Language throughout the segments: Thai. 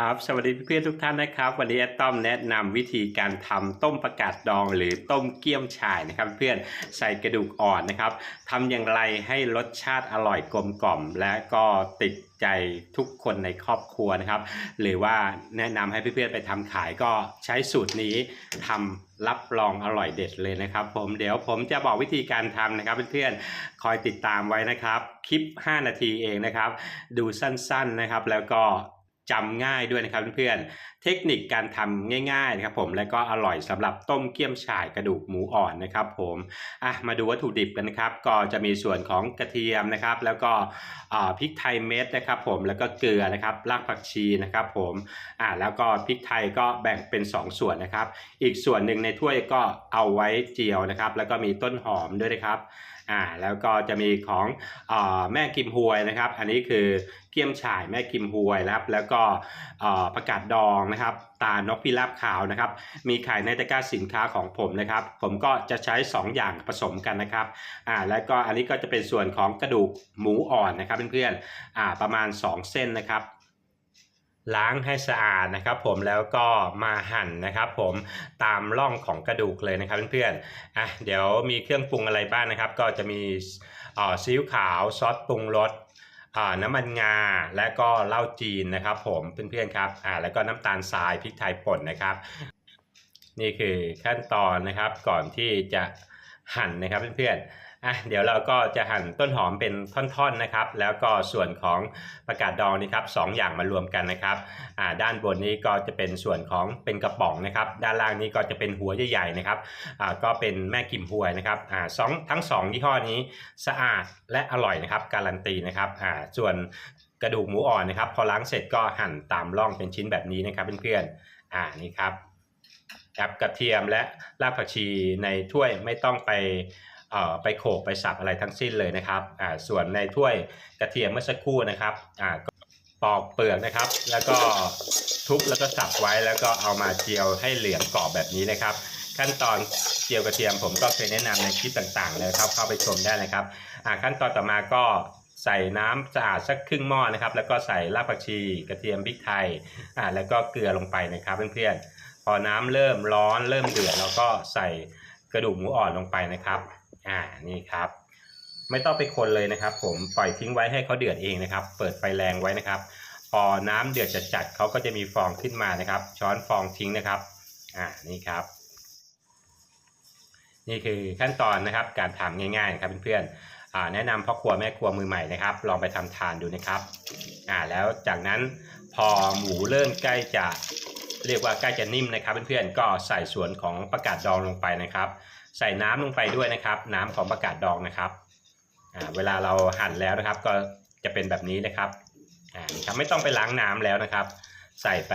ครับสวัสดีเพื่อนทุกท่านนะครับ วันนี้แอดต้อมแนะนำวิธีการทำต้มประกาศดองหรือต้มเกี๊ยมฉ่ายนะครับ เพื่อนใส่กระดูกอ่อนนะครับทำอย่างไรให้รสชาติอร่อยกลมกล่อม และก็ติดใจทุกคนในครอบครัวนะครับ หรือว่าแนะนำให้เพื่อนๆไปทำขายก็ใช้สูตรนี้ทำรับรองอร่อยเด็ดเลยนะครับ ผมเดี๋ยวผมจะบอกวิธีการทำนะครับเพื่อนๆคอยติดตามไว้นะครับ คลิป 5 นาทีเองนะครับ ดูสั้นๆนะครับ แล้วก็ จำง่ายด้วยนะครับเพื่อนๆ เทคนิคการทำง่ายๆนะครับผมและก็อร่อยสำหรับต้มเกี๊ยมฉ่ายกระดูกหมูอ่อนนะครับผมอะมาดูวัตถุดิบกันนะครับ ก็จะมีส่วนของกระเทียมนะครับ แล้วก็พริกไทยเม็ดนะครับ ผมแล้วก็เกลือนะครับรากผักชีนะครับผมอ่าแล้วก็พริกไทยก็แบ่งเป็น 2 ส่วนนะครับ อีกส่วนหนึ่งในถ้วยก็เอาไว้เจียวนะครับ แล้วก็มีต้นหอมด้วยนะครับอ่าแล้วก็จะมีของอแม่กิมฮวยนะครับ อันนี้คือเกี๊ยมฉ่ายแม่กิมฮวยนะครับแล้วก็ประกาศดองนะครับตานกพิราบขาวนะครับ มีขายในตะกร้าสินค้าของผมนะครับ ผมก็จะใช้ 2 อย่างผสมกันนะครับอ่าแล้วก็อันนี้ก็จะเป็นส่วนของกระดูกหมูอ่อนนะครับเพื่อนๆอ่าประมาณ 2 เส้นนะครับ ล้างให้สะอาดนะครับผมแล้วก็มาหั่นนะครับผมตามร่องของกระดูกเลยนะครับเพื่อนๆอะเดี๋ยวมีเครื่องปรุงอะไรบ้างนะครับ ก็จะมีอ่อซีอิ๊วขาวซอสปรุงรสอ่าน้ำมันงาและก็เหล้าจีนนะครับ ผมเพื่อนๆครับอ่าแล้วก็น้ำตาลทรายพริกไทยป่นนะครับ นี่คือขั้นตอนนะครับก่อนที่จะหั่นนะครับเพื่อนๆ อะเดี๋ยวเราก็จะหั่นต้นหอมเป็นท่อนๆนะครับ แล้วก็ส่วนของประกาศดองนี่ครับสองอย่างมารวมกันนะครับอ่าด้านบนนี้ก็จะเป็นส่วนของเป็นกระป๋องนะครับ ด้านล่างนี้ก็จะเป็นหัวใหญ่ๆนะครับอ่าก็เป็นแม่กิมหวยนะครับอ่าสองทั้งสองยี่ห้อนี้สะอาดและอร่อยนะครับ การันตีนะครับอ่าส่วนกระดูกหมูอ่อนนะครับ พอล้างเสร็จก็หั่นตามร่องเป็นชิ้นแบบนี้นะครับเพื่อนๆอ่านี่ครับครับกระเทียมและรากผักชีในถ้วยไม่ต้องไป ไปโขกไปสับอะไรทั้งสิ้นเลยนะครับอ่าส่วนในถ้วยกระเทียมเมื่อสักครู่นะครับอ่าปอกเปลือกนะครับ แล้วก็ทุบแล้วก็สับไว้แล้วก็เอามาเจียวให้เหลืองกรอบแบบนี้นะครับ ขั้นตอนเจียวกระเทียมผมก็เคยแนะนำในคลิปต่างๆเลยครับ เข้าไปชมได้เลยครับอ่าขั้นตอนต่อมาก็ใส่น้ำสะอาดสักครึ่งหม้อนะครับ แล้วก็ใส่รากผักชี กระเทียมพริกไทยอ่าแล้วก็เกลือลงไปนะครับเพื่อนๆพอน้ำเริ่มร้อนเริ่มเดือดเราก็ใส่ กระดูกหมูอ่อนลงไปนะครับ อ่านี่ครับ ไม่ต้องไปคนเลยนะครับ ผมปล่อยทิ้งไว้ให้เขาเดือดเองนะครับ เปิดไฟแรงไว้นะครับ พอน้ำเดือดจัดๆเขาก็จะมีฟองขึ้นมานะครับ ช้อนฟองทิ้งนะครับ อ่านี่ครับ นี่คือขั้นตอนนะครับ การทำง่ายๆครับเพื่อนๆอ่าแนะนำพ่อครัวแม่ครัวมือใหม่นะครับ ลองไปทำทานดูนะครับ อ่าแล้วจากนั้นพอหมูเริ่มใกล้จะ เรียกว่าใกล้จะนิ่มนะครับเพื่อนๆก็ใส่ส่วนของประกาศดองลงไปนะครับ ใส่น้ำลงไปด้วยนะครับ น้ำของประกาศดองนะครับเวลาเราหั่นแล้วนะครับ ก็จะเป็นแบบนี้นะครับอ่านี่ครับไม่ต้องไปล้างน้ำแล้วนะครับ ใส่ไป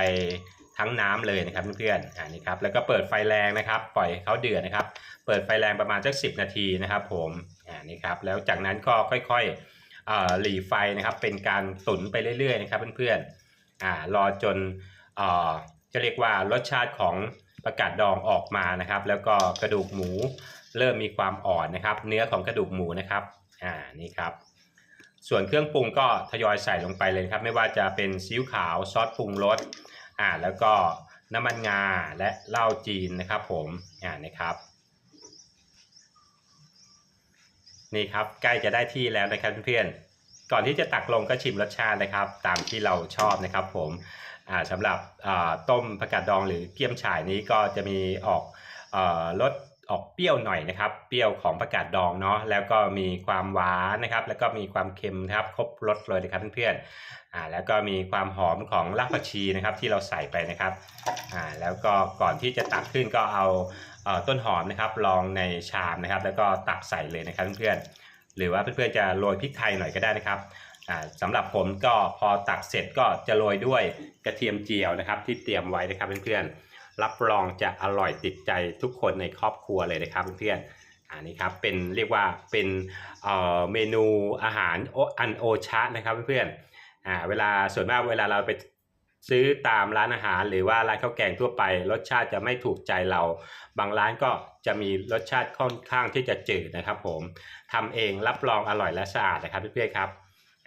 ทั้งน้ำเลยนะครับเพื่อนๆอ่านี่ครับแล้วก็เปิดไฟแรงนะครับ ปล่อยเขาเดือดนะครับ เปิดไฟแรงประมาณสักสินาทีนะครับ ผมอ่านี่ครับแล้วจากนั้นก็ค่อยๆเอ่อหลีไฟนะครับ เป็นการตุ๋นไปเรื่อยๆนะครับเพื่อนๆอ่ารอจนอ่อ จะเรียกว่ารสชาติของประกาศดองออกมานะครับ แล้วก็กระดูกหมูเริ่มมีความอ่อนนะครับ เนื้อของกระดูกหมูนะครับอ่านี่ครับ ส่วนเครื่องปรุงก็ทยอยใส่ลงไปเลยครับ ไม่ว่าจะเป็นซีอิ๊วขาวซอสปรุงรสอ่าแล้วก็น้ำมันงาและเหล้าจีนนะครับ ผมอ่านี่ครับนี่ครับใกล้จะได้ที่แล้วนะครับเพื่อนๆ ก่อนที่จะตักลงก็ชิมรสชาตินะครับ ตามที่เราชอบนะครับผมสำหรับต้มผักกาดดองหรือเกี๊ยมฉ่ายนี้ก็จะมีออกรสออกเปรี้ยวหน่อยนะครับ เปรี้ยวของประกาศดองเนาะแล้วก็มีความหวานนะครับ แล้วก็มีความเค็มนะครับ ครบรสเลยนะครับเพื่อนๆอ่าแล้วก็มีความหอมของรากผักชีนะครับ ที่เราใส่ไปนะครับอ่าแล้วก็ก่อนที่จะตักขึ้นก็เอาต้นหอมนะครับรองในชามนะครับ แล้วก็ตักใส่เลยนะครับเพื่อนๆ หรือว่าเพื่อนๆจะโรยพริกไทยหน่อยก็ได้นะครับอ่าสำหรับผมก็พอตักเสร็จก็จะโรยด้วยกระเทียมเจียวนะครับ ที่เตรียมไว้นะครับเพื่อนๆรับรองจะอร่อยติดใจทุกคนในครอบครัวเลยนะครับเพื่อนๆอันนี้ครับเป็นเรียกว่าเป็นเเมนูอาหารอันโอชะนะครับเพื่อนๆเวลาส่วนมากเวลาเราไป ซื้อตามร้านอาหารหรือว่าร้านข้าวแกงทั่วไป รสชาติจะไม่ถูกใจเรา บางร้านก็จะมีรสชาติค่อนข้างที่จะจืดนะครับ ผมทำเองรับรองอร่อยและสะอาดนะครับเพื่อนๆครับ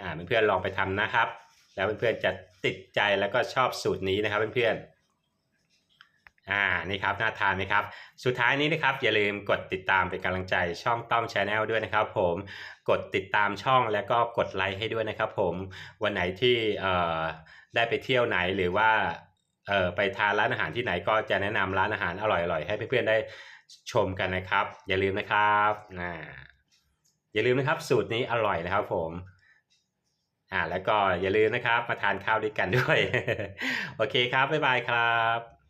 อ่าเพื่อนๆลองไปทำนะครับ แล้วเพื่อนๆจะติดใจแล้วก็ชอบสูตรนี้นะครับเพื่อนๆ อ่านี่ครับน่าทานไหมครับ สุดท้ายนี้นะครับอย่าลืมกดติดตามเป็นกำลังใจช่องต้อมชาแนลด้วยนะครับผมกดติดตามช่องแล้วก็กดไลค์ให้ด้วยนะครับผมวันไหนที่เอ่อได้ไปเที่ยวไหนหรือว่าเอ่อไปทานร้านอาหารที่ไหนก็จะแนะนำร้านอาหารอร่อยๆ ให้เพื่อนๆได้ชมกันนะครับ อย่าลืมนะครับอ่าอย่าลืมนะครับสูตรนี้อร่อยนะครับผมอ่าแล้วก็อย่าลืมนะครับมาทานข้าวด้วยกันด้วย โอเคครับบ๊ายบายครับ